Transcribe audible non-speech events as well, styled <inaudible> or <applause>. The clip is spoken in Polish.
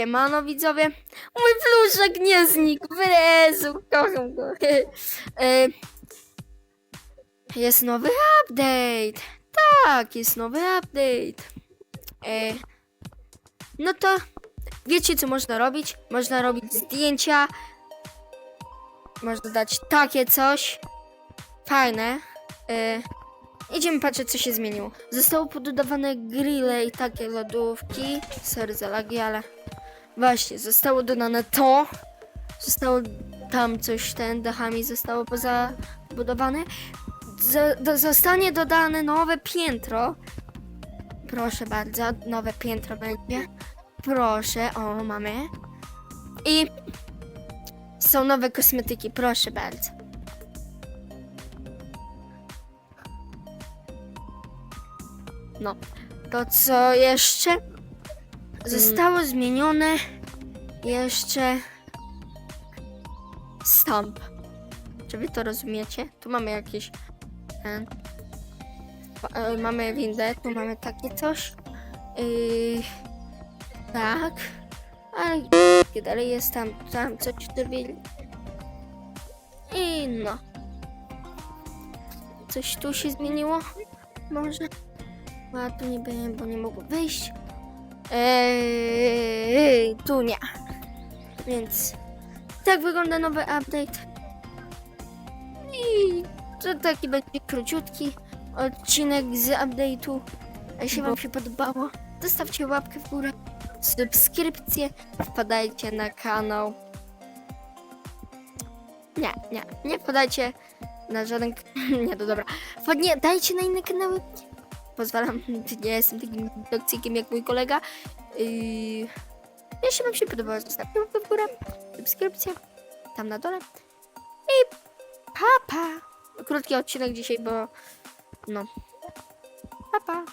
Siemano widzowie. Mój pluszek nie znikł. Jezu, kocham go. <laughs> E, Jest nowy update. Tak, jest nowy update. E, No to wiecie co można robić? Można robić zdjęcia. Można dać takie coś. Fajne. E, Idziemy patrzeć, co się zmieniło. Zostało pododawane grille i takie lodówki. Sorry za lagi, ale właśnie, zostało dodane to. Zostało tam coś, ten dachami zostało pozabudowane. Z- do, zostanie dodane nowe piętro. Proszę bardzo, nowe piętro będzie. Proszę, o, mamy. I są nowe kosmetyki, proszę bardzo. No, to co jeszcze? Zostało zmienione jeszcze stamp. Czy wy to rozumiecie? Tu mamy jakieś. Ten, pa- e, mamy windę, tu mamy takie coś. Yy, tak. Ale dalej jest tam, tam coś dobili. I no. Coś tu się zmieniło? Może? A tu nie byłem, bo nie mogło wyjść. Eee, tu nie. Więc tak wygląda nowy update. I to taki będzie króciutki odcinek z update'u. A jeśli wam się podobało, zostawcie łapkę w górę, subskrypcję, wpadajcie na kanał. Nie, nie, nie wpadajcie na żaden... <laughs> Nie, to dobra. Wpadnie, dajcie na inne kanały, pozwalam, <laughs> nie jestem takim toksikiem jak mój kolega. Jeśli wam się podobało, zostawcie łapkę w górę, subskrypcję, tam na dole. I pa, pa. Krótki odcinek dzisiaj, bo no, pa, pa.